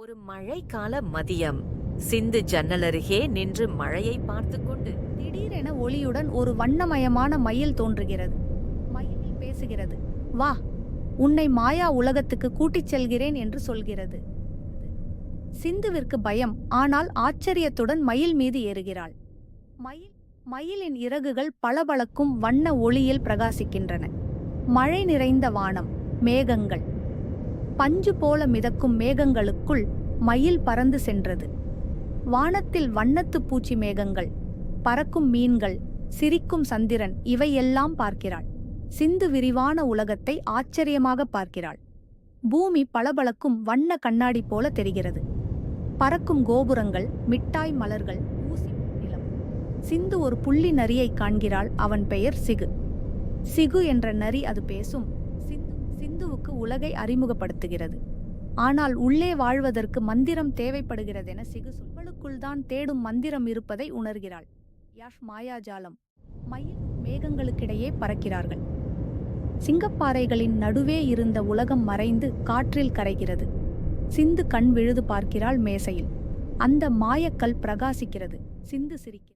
ஒரு மழைக்கால மதியம். சிந்து ஜன்னல் அருகே நின்று மழையை பார்த்து கொண்டு திடீரென ஒளியுடன் ஒரு வண்ணமயமான மயில் தோன்றுகிறது. மயிலில் பேசுகிறது. வா உன்னை மாயா உலகத்துக்கு கூட்டிச் செல்கிறேன் என்று சொல்கிறது. சிந்துவிற்கு பயம் ஆனால் ஆச்சரியத்துடன் மயில் மீது ஏறுகிறாள். மயில் மயிலின் இறகுகள் பளபளக்கும் வண்ண ஒளியில் பிரகாசிக்கின்றன. மழை நிறைந்த வானம் மேகங்கள் பஞ்சு போல மிதக்கும் மேகங்களுக்குள் மயில் பறந்து சென்றது. வானத்தில் வண்ணத்துப் பூச்சி மேகங்கள் பறக்கும் மீன்கள் சிரிக்கும் சந்திரன் இவையெல்லாம் பார்க்கிறாள். சிந்து விரிவான உலகத்தை ஆச்சரியமாக பார்க்கிறாள். பூமி பளபளக்கும் வண்ண கண்ணாடி போல தெரிகிறது. பறக்கும் கோபுரங்கள் மிட்டாய் மலர்கள் ஊசி நிலம். சிந்து ஒரு புள்ளி நரியை காண்கிறாள் அவன் பெயர் சிகு. சிகு என்ற நரி அது பேசும் சிந்துவுக்கு உலகை அறிமுகப்படுத்துகிறது. ஆனால் உள்ளே வாழ்வதற்கு மந்திரம் தேவைப்படுகிறதென சிகு சொல்வளுக்குள் தான் தேடும் மந்திரம் இருப்பதை உணர்கிறாள். யாஷ் மாயாஜாலம். மயில் மேகங்களுக்கிடையே பறக்கிறார்கள். சிங்கப்பாறைகளின் நடுவே இருந்த உலகம் மறைந்து காற்றில் கரைகிறது. சிந்து கண் விழுது பார்க்கிறாள் மேசையில். அந்த மாயக்கல் பிரகாசிக்கிறது. சிந்து சிரிக்கிறது.